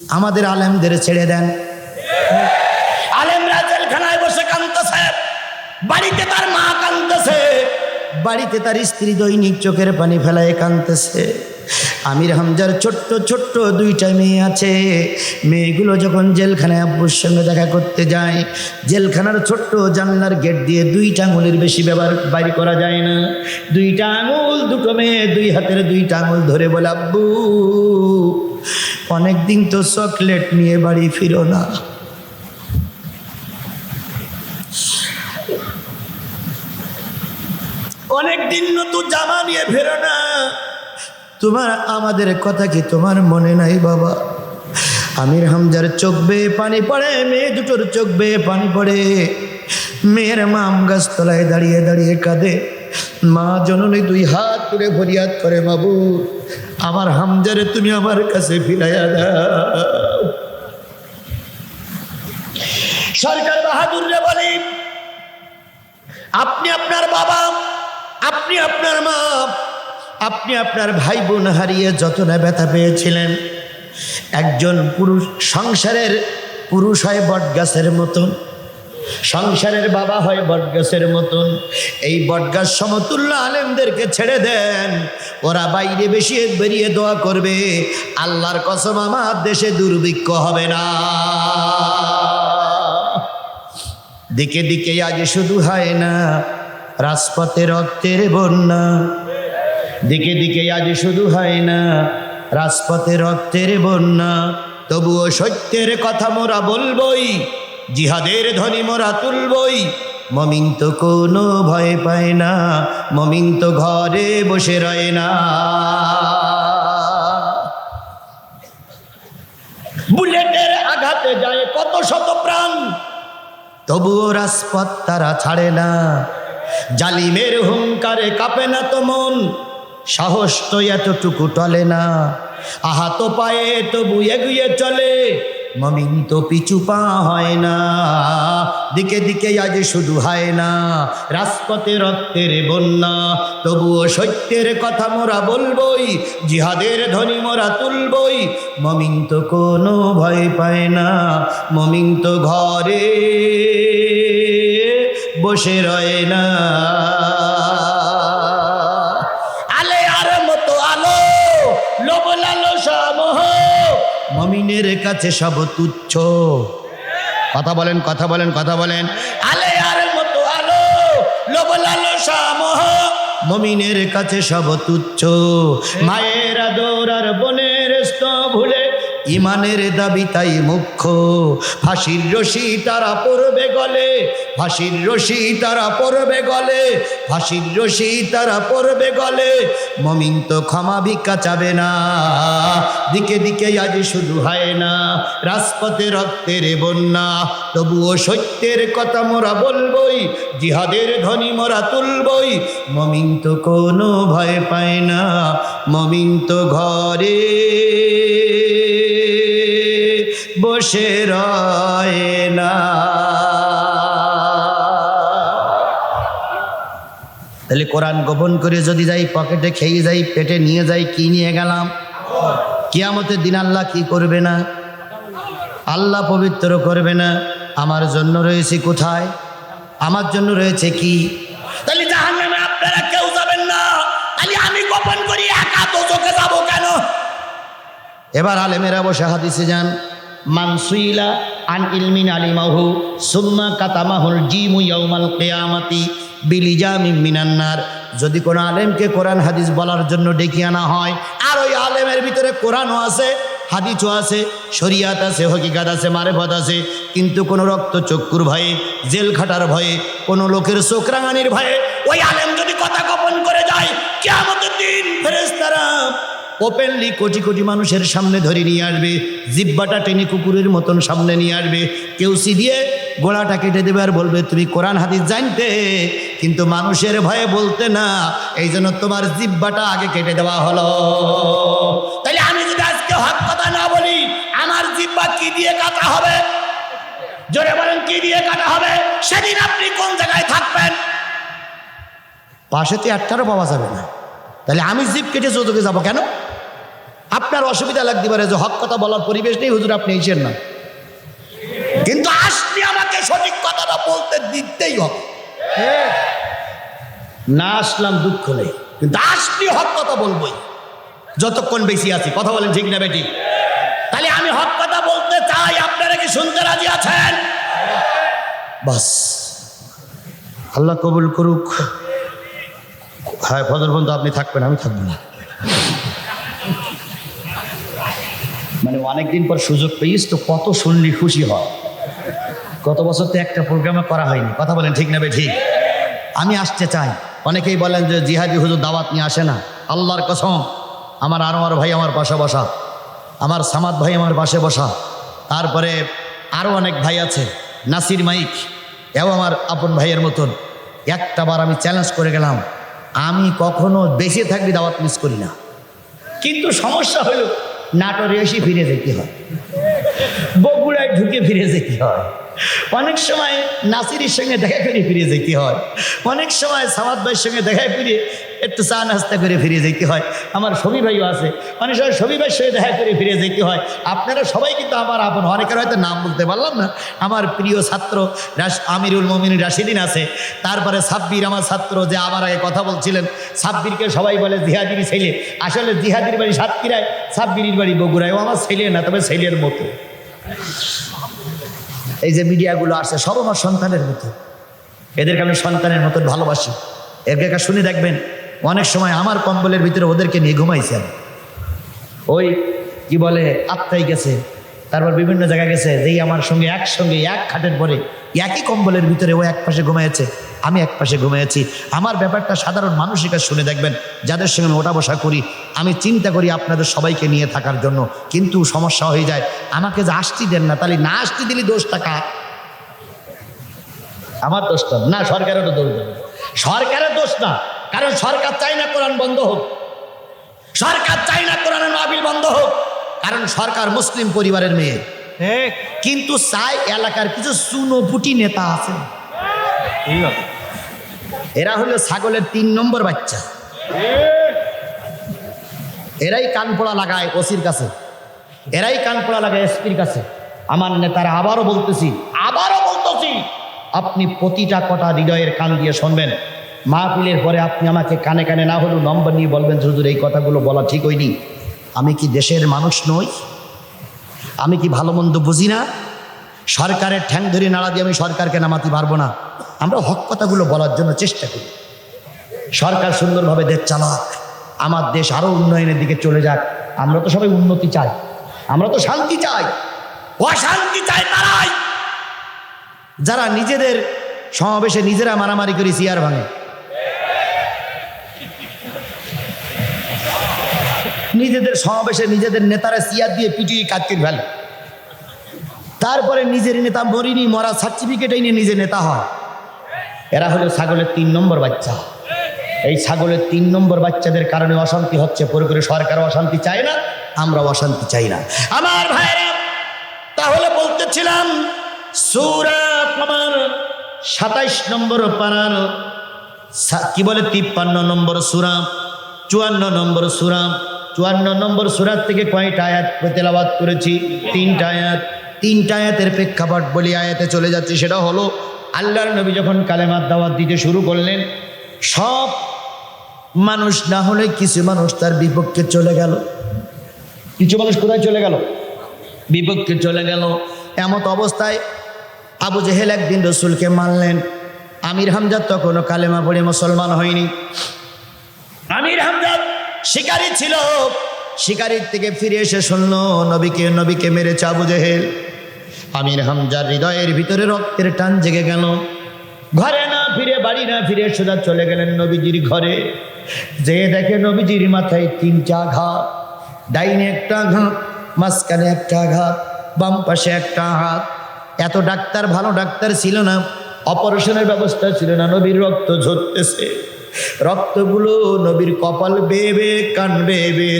আমাদের আলেমদের ছেড়ে দেন। আলেমরা জেলখানায় বসে কান্দতেছে বাড়িতে তার মা কান্দতেছে বাড়িতে তার স্ত্রী দৈনিক চোখের পানি ফেলায় কানতেছে আমির হামজার ছোট্ট ছোট্ট দুইটা মেয়ে আছে। মেয়েগুলো যখন জেলখানায় আব্বুর সঙ্গে দেখা করতে যায় জেলখানার ছোট্ট জানলার গেট দিয়ে দুইটা আঙুলের বেশি ব্যবহার বাইর করা যায় না। দুইটা আঙুল দুটো মেয়ে দুই হাতের দুইটা আঙুল ধরে বলে আব্বু অনেকদিন তো চকলেট নিয়ে বাড়ি ফিরো না। অনেকদিন নতুন জামা নিয়ে ফেরো না। তোমার, আমাদের কথা কি তোমার মনে নাই বাবা? আমির হামজার চোখ বেয়ে পানি পড়ে, মেয়ে দুটোর চোখ বেয়ে পানি পড়ে। মেয়ের মা আম গাছ তলায় দাঁড়িয়ে দাঁড়িয়ে কাঁদে। মা জননী দুই হাত তুলে ফরিয়াদ করে বাবু আমার হামজারে তুমি আমার কাছে ফিরাইয়া দাও। সরকার বাহাদুররে বলি, আপনি আপনার বাবা, আপনি আপনার মা, আপনি আপনার ভাই বোন হারিয়ে যত না ব্যথা পেয়েছিলেন, একজন পুরুষ সংসারের পুরুষ হয় বটগাছের মতন। সংসারের বাবা হয় বটগাছের মতন। এই বটগাছ সমতুল্য আলেমদেরকে ছেড়ে দেন। ওরা বাইরে বেশি বেরিয়ে দোয়া করবে। আল্লাহর কসম, আমার দেশে দুর্ভিক্ষ হবে না। দিকে দিকে আজ শুধু হয় না, রাজপথে রক্তের বন্যা। দিকে দিকে আজ শুধু হয় না, রাজপথে রক্তের বন্যা। তবুও সত্যের কথা মোরা বলবই জিহাদের ধ্বনি মোরা তুলবই। মমিন তো কোনো ভয় পায় না মমিন তো ঘরে বসে রয় না। বুলেটের আঘাতে যায় কত শত প্রাণ, তবুও রাজপথ তারা ছাড়ে না। জালিমের হুঙ্কারে কাঁপে না তো মন, সাহস তো এতটুকু টলে না। আহাত পায়ে তবু এগুয়ে চলে মমিন তো পিছু পা হয় না। দিকে দিকে আজ শুধু হয় না। রাজপথে রক্তের বন্যা, তবুও সত্যের কথা মোরা বলবই, জিহাদের ধ্বনি মোরা তুলবই। মমিন তো কোনো ভয় পায় না। মমিন তো ঘরে বসে রয় না। মমিনের কাছে সব তুচ্ছ। কথা বলেন কথা বলেন কথা বলেন। আলে আর মতো আলো লোভ লালো সামহ, মমিনের কাছে সব তুচ্ছ। মায়ের আদর আর বোনের ভুলে ইমানের দাবি তাই মুখ্য। ফাঁসির রশি তারা পড়বে গলে ফাঁসির রশি তারা পড়বে গলে, ফাঁসির রশি তারা পড়বে গলে, মমিন তো ক্ষমা ভিক্ষা চাবে না। দিকে দিকে আজ শুধু হয় না, রাজপথে রক্তের বন্যা, তবুও সত্যের কথা মোরা বলবই, জিহাদের ধ্বনি মোরা তুলবই। মমিন তো কোনো ভয় পায় না, মমিন তো ঘরে বসে রয় না। তাহলে কোরআন গোপন করে যদি যাই, পকেটে খেয়ে যাই, পেটে নিয়ে যাই, কি নিয়ে গেলাম? কিয়ামতের দিন আল্লাহ কি করবে না? আল্লাহ পবিত্র করবে না। আমার জন্য রয়েছে কোথায়? আমার জন্য রয়েছে কি? তাহলে আপনারা কেউ যাবেন না। তাহলে আমি গোপন করি, একা তো চোখে যাব কেন? এবার আলেমেরা বসে হাদিসে যান। মানসুইলা আন ইলমিন আলিমাহু, সুম্মা কাতামাহুল জিমু ইয়াউমাল কিয়ামাতি। মিনান্নার। যদি কোনো আলেমকে কোরআন হাদিস বলার জন্য ডেকে আনা হয়, আর ওই আলেমের ভিতরে কোরআনও আছে, হাদিসও আছে, শরিয়াত আছে, হকিকাত আছে, মারেফত আছে, কিন্তু কোনো রক্ত চক্ষুর ভয়ে, জেল খাটার ভয়ে, কোনো লোকের চোখ রাঙানির ভয়ে, ওই আলেম যদি কথা গোপন করে যায় কেমতের দিন ফেরেস্তারা ওপেনলি কোটি কোটি মানুষের সামনে ধরে নিয়ে আসবে, জিব্বাটা টেনে কুকুরের মতন সামনে নিয়ে আসবে, কেউ সি দিয়ে গোড়াটা কেটে দেবে আর বলবে, তুমি কোরআন হাদিস জানতে কিন্তু মানুষের ভয়ে বলতে না, এই জন্য তোমার জিব্বাটা আগে কেটে দেওয়া হলো। তাহলে আমি যদি আজকে হক কথা না বলি, আমার জিব্বা কি দিয়ে কাটা হবে? জোরে বলেন, কি দিয়ে কাটা হবে? সেদিন আপনি কোন জায়গায় থাকবেন? পাশে তো একটারও পাওয়া যাবে না। তাহলে আমি জিপ কেটে চৌধুকে যাব কেন? আপনার অসুবিধা লাগতে পারে যে হক কথা বলার পরিবেশ নেই, হুজুর আপনি এসেন না। কিন্তু আসলে আমাকে সঠিক কথাটা বলতে দিতেই হবে। না আসলাম, দুঃখ নেই। কিন্তু আসলে হক কথা বলবোই। যতক্ষণ বেশি আছি, কথা বলেন ঠিক না বেটি? তাহলে আমি হক কথা বলতে চাই, আপনারা কি শুনতে রাজি আছেন? বাস। আল্লাহ কবুল করুক। হ্যাঁ ফজর বন্ধু আপনি থাকবেন, আমি থাকব না। মানে অনেকদিন পর সুযোগ পেয়েছ, তো কত শুনলি খুশি হয়। গত বছর তো একটা প্রোগ্রামে করা হয়নি। কথা বলেন ঠিক নেবে ঠিক? আমি আসতে চাই। অনেকেই বলেন যে জিহাদি হুজুর দাওয়াত নিয়ে আসে না। আল্লাহর কসম, আমার আনোয়ার ভাই আমার পাশে বসা, আমার সামাদ ভাই আমার পাশে বসা। তারপরে আরও অনেক ভাই আছে, নাসির মাইক, এও আমার আপন ভাইয়ের মতন। একটা বার আমি চ্যালেঞ্জ করে গেলাম, আমি কখনো বেঁচে থাকলে দাওয়াত মিস করি না। কিন্তু সমস্যা হলো, নাটোরে এসে ফিরে যেতে হয়। বগুড়ায় ঢুকে ফিরে যেতে হয়। অনেক সময় নাসিরের সঙ্গে দেখা করে ফিরে যেতে হয়। অনেক সময় সামাদ ভাইয়ের সঙ্গে দেখা ফিরে একটু চা নাস্তা করে ফিরে যেতে হয়। আমার সবি ভাইও আছে। অনেক সময় সবি ভাইয়ের সঙ্গে দেখা করে ফিরে যেতে হয়। আপনারা সবাই কিন্তু আমার আপন। অনেকের হয়তো নাম বলতে পারলাম না। আমার প্রিয় ছাত্র রাশ- আমিরুল মমিন রাশিদিন আছে। তারপরে সাব্বির আমার ছাত্র যে আমার আগে কথা বলছিলেন। সাব্বিরকে সবাই বলে জিহাদির ছেলে। আসলে জিহাদির বাড়ি সাতক্ষীরায়, সাব্বিরির বাড়ি বগুড়ায়। ও আমার ছেলে না, তবে ছেলের মতো। এই যে মিডিয়াগুলো আসছে, সব আমার সন্তানের মতো। এদেরকে আমি সন্তানের মতন ভালোবাসি। এদেরকে শুনে দেখবেন, অনেক সময় আমার কম্বলের ভিতরে ওদেরকে নিয়ে ঘুমাইছেন ওই কি বলে, আত্মাই গেছে। তারপর বিভিন্ন জায়গায় গেছে, যেই আমার সঙ্গে একসঙ্গে এক খাটের পরে একই কম্বলের ভিতরে ও এক পাশে ঘুমিয়েছে আমি এক পাশে ঘুমিয়েছি আমার ব্যাপারটা সাধারণ মানুষের কাছে শুনে দেখবেন, যাদের সঙ্গে আমি ওঠা বসা করি, আমি চিন্তা করি আপনাদের সবাইকে নিয়ে থাকার জন্য, কিন্তু সমস্যা হয়ে যায়, আমাকে যে আসতে দেন না, তাহলে না আসতে দিলে দোষ টাকা আমার দোষ না, সরকারেরও দোষ দেবে। সরকারের দোষ না, কারণ সরকার চাই না কোরআন বন্ধ হোক। সরকার চাই না কোরআনের মাহবিল বন্ধ হোক। কারণ সরকার মুসলিম পরিবারের মেয়ে। কিন্তু চাই এলাকার কিছু চুনোপুটি নেতা আছে। এরা হলো ছাগলের তিন নম্বর বাচ্চা। এরাই কানপোড়া লাগায় ওসির কাছে। এরাই কানপোড়া লাগায় এসপির কাছে। আমার নেতারা আবারও বলতেছি আবারও বলতেছি আপনি প্রতিটা কটা হৃদয়ের কান দিয়ে শুনবেন। মাহফিলের পরে আপনি আমাকে কানে কানে না হলেও নম্বর নিয়ে বলবেন হুজুর এই কথাগুলো বলা ঠিক হয়নি। আমি কি দেশের মানুষ নই? আমি কি ভালো মন্দ বুঝি না? সরকারের ঠ্যাং ধরে নাড়া দিয়ে আমি সরকারকে নামাতে পারব না। আমরা হক কথাগুলো বলার জন্য চেষ্টা করি। সরকার সুন্দরভাবে দেশ চালাক, আমার দেশ আরও উন্নয়নের দিকে চলে যাক। আমরা তো সবাই উন্নতি চাই। আমরা তো শান্তি চাই। অশান্তি চাই তারাই। যারা নিজেদের সমাবেশে নিজেরা মারামারি করে চেয়ার ভাঙে। নিজেদের সমাবেশে নিজেদের নেতারা চেয়ার দিয়ে পিটিয়ে কাটকির ফেলে। তারপরে নিজের নেতা মরিনি, মরা সার্টিফিকেটেই নিয়ে নিজে নেতা হয়। এরা হলো ছাগলের তিন নম্বর বাচ্চা। এই ছাগলের তিন নম্বর বাচ্চাদের কারণে অশান্তি হচ্ছে পুরোপুরি সরকার অশান্তি চায় না আমরা অশান্তি চাই না। আমার ভাইরা তাহলে বলতেছিলাম সাতাইশ নম্বর পারার সা- কি বলে, তিপ্পান্ন নম্বর সুরাম চুয়ান্ন নম্বর সুরা চুয়ান্ন নম্বর সুরাত থেকে কয়টা আয়াত তেলাবাদ করেছি? তিনটা আয়াত। তিনটা আয়াতের প্রেক্ষাপট বলি আয়াতে চলে যাচ্ছে, সেটা হলো আল্লাহর নবী যখন কালেমার দাওয়াত দিতে শুরু করলেন, সব মানুষ না হলে কিছু মানুষ তার বিপক্ষে চলে গেল। কিছু মানুষ কোথায় চলে গেল? বিপক্ষে চলে গেল। এমত অবস্থায় আবু জেহেল একদিন রসুলকে মানলেন, আমির হামজাদ তখনও কালেমা পড়ে মুসলমান হয়নি। শিকারী ছিল। শিকারির থেকে ফিরে এসে শুনল, নবীকে নবীকে মেরেছে আবু জেহেল। আমির হামজার হৃদয়ের ভিতরে রক্তের টান জেগে গেল। ঘরে না ফিরে, বাড়ি না ফিরে সোজা চলে গেলেন নবীজির ঘরে। যে দেখে নবীজির মাথায় তিনটা আঘাত, ডাইনে একটা আঘাত, মাঝখানে একটা আঘাত, বাম পাশে একটা হাত এত ডাক্তার, ভালো ডাক্তার ছিল না, অপারেশনের ব্যবস্থা ছিল না, নবীর রক্ত ঝরতেছে। রক্তগুলো নবীর কপাল বেয়ে বেয়ে কান বেয়ে বেয়ে,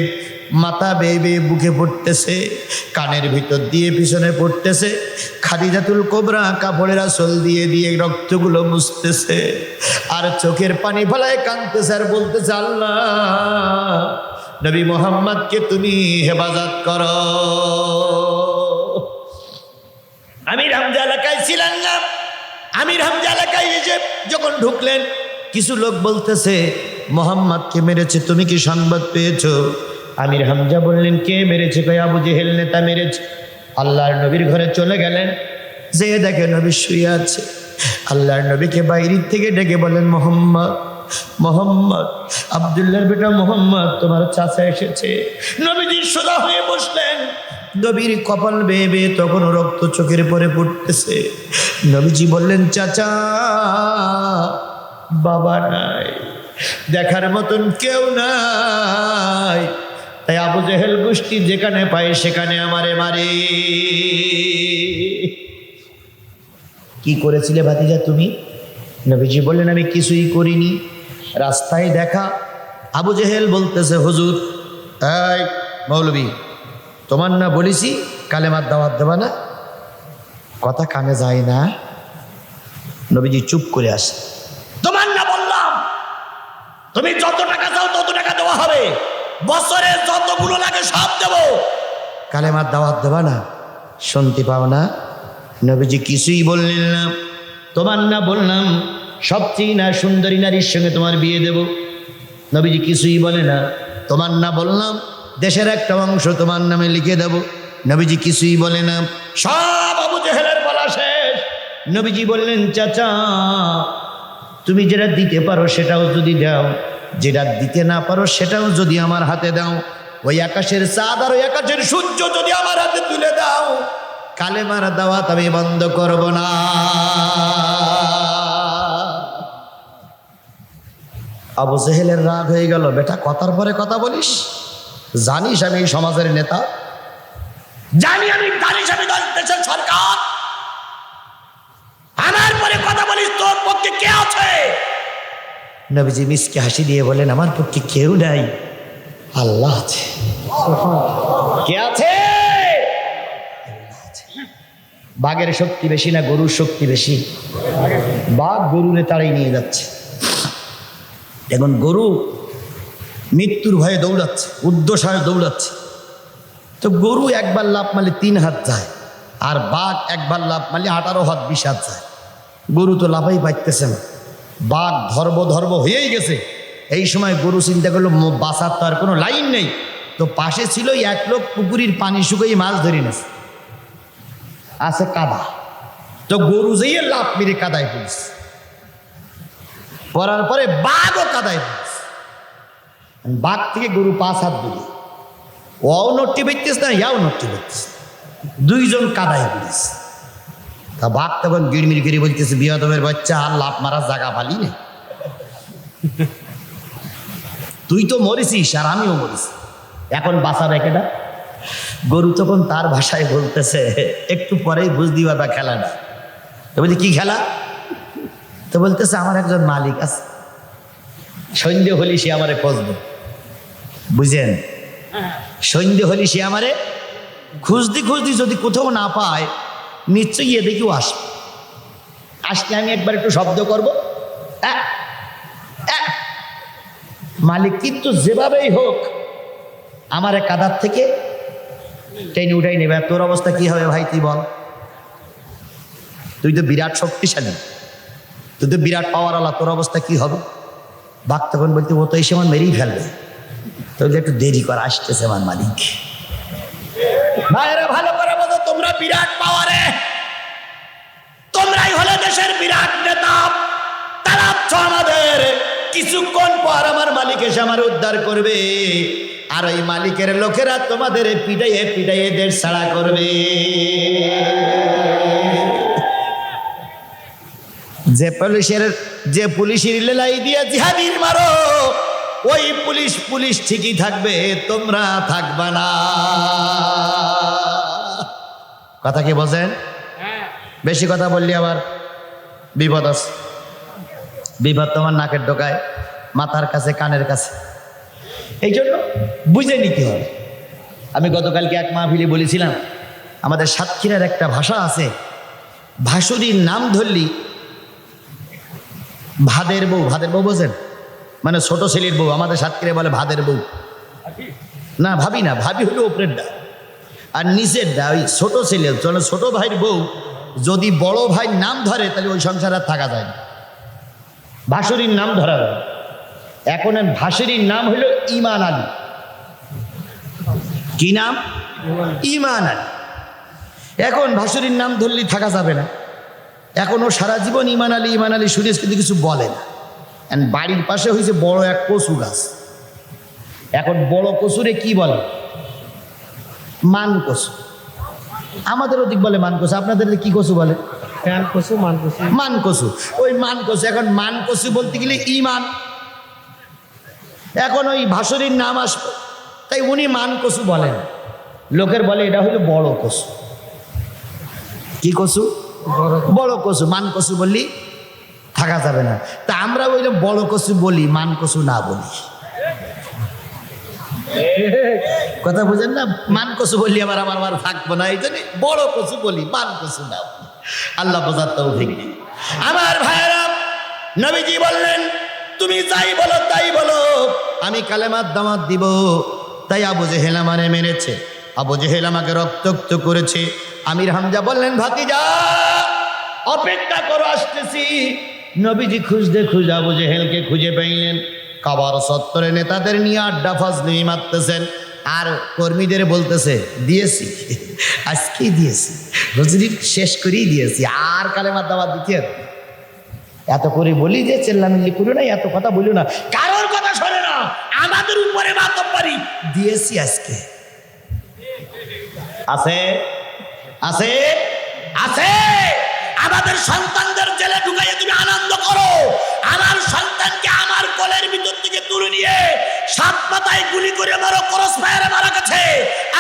মাথা বেয়ে বেয়ে বুকে পড়তেছে, কানের ভিতর দিয়ে পিছনে পড়তেছে, খাদিজাতুল কোবরা কাপড়ের আসল দিয়ে দিয়ে রক্তগুলো মুছতেছে, আর চোখের পানি ফলায় কাঁদতেছে আর বলতেছে, আল্লাহ, নবী মোহাম্মদকে তুমি হেফাজত করো। আমির হামজা এলাকায় ছিলেন না। আমির হামজা এলাকায় এসে যখন ঢুকলেন কিছু লোক বলতেছে মোহাম্মদকে মেরেছে, তুমি কি সংবাদ পেয়েছ? আমির হামজা বললেন, কে মেরেছে? কই আবু জেহেল নেতা মেরেছে। আল্লাহর নবীর ঘরে চলে গেলেন। যে দেখে নবী শুয়ে আছে। আল্লাহর নবীকে বাইরের থেকে ডেকে বলেন মোহাম্মদ মোহাম্মদ, আবদুল্লাহর বেটা মোহাম্মদ, তোমার চাচা এসেছে। নবীজি সোজা হয়ে বসলেন। নবীর কপাল বেয়ে বেয়ে তখন রক্ত চোখের পরে পড়তেছে। নবীজি বললেন, চাচা বাবা নাই। দেখার মতন কেউ নাই। তাই আবু জেহেল গোষ্ঠী যেখানে পায় সেখানে আমারে মারে। কি করেছিলে ভাতিজা তুমি? নবীজি বললেন, আমি কিছুই করিনি। রাস্তায় দেখা। আবু জেহেল বলতেছে, হুজুর, এই মৌলবী, তোমার না বলেছি কালেমার দাওয়াত দেবা না? কথা কানে যায় না। নবীজি চুপ করে আসে তুমি যত টাকা চাও তত টাকা দেওয়া হবে। বছরে যতগুলো লাগে সব দেবো। কালেমার দাওয়াত দেবা না? শুনতে পাও না? নবীজি কিছুই বললেন না। তোমার না বললাম, সবচেয়ে না সুন্দরী নারীর সঙ্গে তোমার বিয়ে দেব। নবীজি কিছুই বলে না। তোমার না বললাম, দেশের একটা অংশ তোমার নামে লিখে দেব। নবীজি কিছুই বলে না। সব আবু জেহেলের বলা শেষ। নবীজি বললেন, চাচা তুমি যেটা দিতে পারো সেটাও যদি দাও, যেটা দিতে না পারো সেটাও যদি আমার হাতে দাও। ওই আকাশের চাঁদ আর ওই আকাশের সূর্য যদি আমার হাতে তুলে দাও কালে মারা দাওয়াত আমি বন্ধ করব না। আবু জেহেলের রাগ হয়ে গেল, বেটা, কথার পরে কথা বলিস? জানিস আমি এই সমাজের নেতা? জানি আমি জানিস আমি দেশের সরকার? আমার পরে কথা বলিস পক্ষে কে আছে? নবীজি মিসকে হাসি দিয়ে বলেন আমার পক্ষে কেউ নাই আল্লাহ আছে। কে আছে? বাঘের শক্তি বেশি না গরুর শক্তি বেশি? বাঘ গরুরে তাড়াই নিয়ে যাচ্ছে। এখন গরু মৃত্যুর ভয়ে দৌড়াচ্ছে উদ্দোষায় দৌড়াচ্ছে। তো গরু একবার লাভ মারলে তিন হাত যায় আর বাঘ একবার লাভ মারলে আঠারো হাত বিশ হাত যায়। গরু তো লাভাই পাইতেছে না। বাঘ ধর্ম ধর্ম হয়েই গেছে। এই সময় গরু চিন্তা করল বাঁচার তো আর কোনো লাইন নেই। তো পাশে ছিল এক লোক পুকুরির পানি শুকিয়ে মাছ ধরে নেছে। আছে কাদা। তো গরু যেয়ে লাভ মেরে কাদায় পড়িস পড়ার পরে বাঘও কাদায় পড়িস বাঘ থেকে গরু পাঁচ হাত দূরে। ওও নট্টি বেচতিস না, ইয়াও নটটি বেচতিস দুইজন কাদায় পড়িস তা বাঘ তখন গিড়মির গিরি বলতেছে বিয়াদবের বাচ্চা আর লাভ মারার জায়গা পালি নে। তুই তো মরেছিস আর আমিও মরেছি। এখন বাঁচাবে কেটা গরু তখন তার ভাষায় বলতেছে একটু পরেই বুঝতে পারবা খেলাটা। তো বলছি কি খেলা? তো বলতেছে আমার একজন মালিক আছে। সন্ধ্যে হলি সে আমারে খুঁজবে। বুঝেন? সন্ধ্যে হলি সে আমারে খুঁজতে খুঁজতে যদি কোথাও না পায় নিশ্চয়ই এদিকেও আসবে। আসলে আমি একবার একটু শব্দ করব। মালিক কিন্তু যেভাবেই হোক আমারে কাদার থেকে টেনে উঠাই নেবে। তোর অবস্থা কি হবে ভাই তুই বল। তুই তো বিরাট শক্তিশালী। তুই তো বিরাট পাওয়ারওয়ালা তোর অবস্থা কি হবে? বাঘ তখন বলতে ও তো এসে আমার মেরেই ফেলবে। তো বলছে, একটু দেরি কর আসতেছে আমার মালিক। ভাইরা ভালো তোমরা বিরাট পাওয়ারে। তোমরাই হলে দেশের বিরাট নেতা। তাড়াচ্ছ আমাদের। কিছুক্ষণ পর আমার মালিক এসে আমার উদ্ধার করবে। আর ওই মালিকের লোকেরা তোমাদের পিটাইয়ে পিটাইয়ে দেড় ছাড়া করবে। যে পুলিশের যে পুলিশের লেলাই দিয়ে জিহাদির মারো, ওই পুলিশ পুলিশ ঠিকই থাকবে, তোমরা থাকবা না। কথা কি বোঝেন বেশি কথা বললি আবার। বিপদ আছে। বিপদ তোমার নাকের ডোকায় মাথার কাছে, কানের কাছে। এই জন্য বুঝে নিতে হবে আমি গতকালকে এক মাহফিলে বলেছিলাম, আমাদের সাতক্ষীরার একটা ভাষা আছে, ভাসুরির নাম ধরলি, ভাদের বউ ভাদের বউ বোঝেন মানে ছোট ছেলের বউ, আমাদের সাতক্ষীরে বলে ভাদের বউ। না, ভাবি না, ভাবি হলো ওপরের দা। আর নিচের দা ওই ছোট ছেলে ছোট ভাইয়ের বউ, যদি বড় ভাই নাম ধরে, তাহলে ওই সংসার আর থাকা যায় না। ভাসুরির নাম ধরা যায় এখন ভাসুরির নাম হলো ইমান আলী। কি নাম? ইমান আলী। এখন ভাসুরির নাম ধরলেই থাকা যাবে না। এখন ও সারা জীবন ইমান আলী ইমান আলী সুরেশ কিন্তু কিছু বলে না। বাড়ির পাশে হয়েছে বড় এক কচু গাছ। এখন বড় কচুরে কি বলে? মান কচু আমাদের ওদিক বলে মান কচু আপনাদের কি কচু বলে? ফ্যান কসু মান কসু মান কচু ওই মান কচু এখন মান কচু বলতে গেলে ইমান। এখন ওই ভাসুরির নাম আসবে তাই উনি মান কচু বলেন। লোকের বলে এটা হলো বড় কচু কি কচু বড় কচু মান কচু বললি থাকা যাবে না। তা আমরা ওই বড় কচু বলি মান কচু না বলি। কথা বুঝেন না? মান কচু বললি আবার আমার আমার থাকব না, এই জন্য বড় কচু বলি, মান কচু না। আল্লাহ বোঝার তৌফিক। আমার ভাইয়েরা, নবীজি বললেন, তুমি যাই বলো, তাই বলো, আমি কালেমার দামাত দিব। তাই আবু জেহেল আমারে মেরেছে। আবু জেহেল আমাকে রক্তাক্ত করেছে। আমির হামজা বললেন, ভাতিজা, অপেক্ষা করো, আসতেছি। নবীজি খুঁজতে খুঁজে আবু জেহেলকে খুঁজে পাইলেন। কাবার সত্তরে নেতাদের নিয়ে আড্ডা ফাজলি মারতেছেন। আর কর্মীদের বলতেছে, দিয়েছি। আজকেই দিয়েছি। হুজুরি শেষ করেই দিয়েছি। আর কালেমার দাবার দিতে এত করে বলি যে চেল্লামিল্লি করো না, এত কথা বলো না। কারোর কথা শোনে না। আমাদের উপরে মাতব পারি। দিয়েছি আজকে। আছে? আছে? আছে? আমাদের সন্তানদের জেলে ঢুকাইয়ে তুমি আনন্দ করো। আমার সন্তানকে আমার কোলের ভিতর থেকে তুলে নিয়ে সাত মাথায় গুলি করে মারো, ক্রস ফায়ারে মারা গেছে।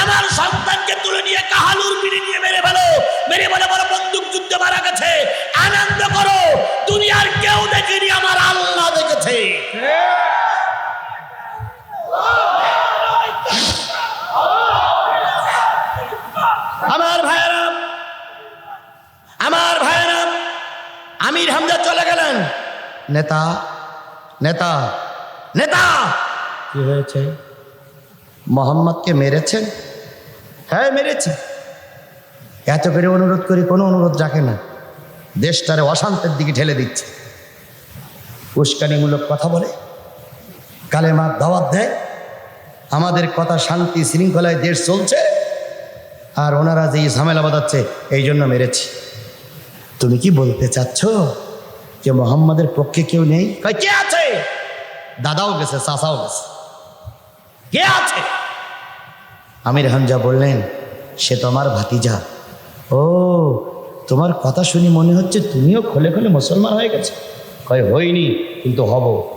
আমার সন্তানকে তুলে নিয়ে কাহালুর পিড়ি নিয়ে মেরে ফেলো। মেরে বলে বড় বন্দুক নেতা নেতা নেতা! কি হয়েছে? মোহাম্মদকে মেরেছেন হ্যাঁ মেরেছি। এত করে অনুরোধ করি কোনো অনুরোধ রাখে না। দেশটারে অশান্তের দিকে ঠেলে দিচ্ছে। উস্কানিমূলক কথা বলে কালেমার দাওয়াত দেয়। আমাদের কথা শান্তি শৃঙ্খলায় দেশ চলছে আর ওনারা যে ঝামেলা বাঁধাচ্ছে এই জন্য মেরেছি। তুমি কি বলতে চাচ্ছ? যে মোহাম্মদের পক্ষে কেউ নেই। কই, কে আছে? দাদাও গেছে চাচাও গেছে। কে আছে? আমির হামজা বললেন সে তো আমার ভাতিজা। ও তোমার কথা শুনি মনে হচ্ছে তুমিও খোলে খোলে মুসলমান হয়ে গেছে। কয় হইনি কিন্তু হব।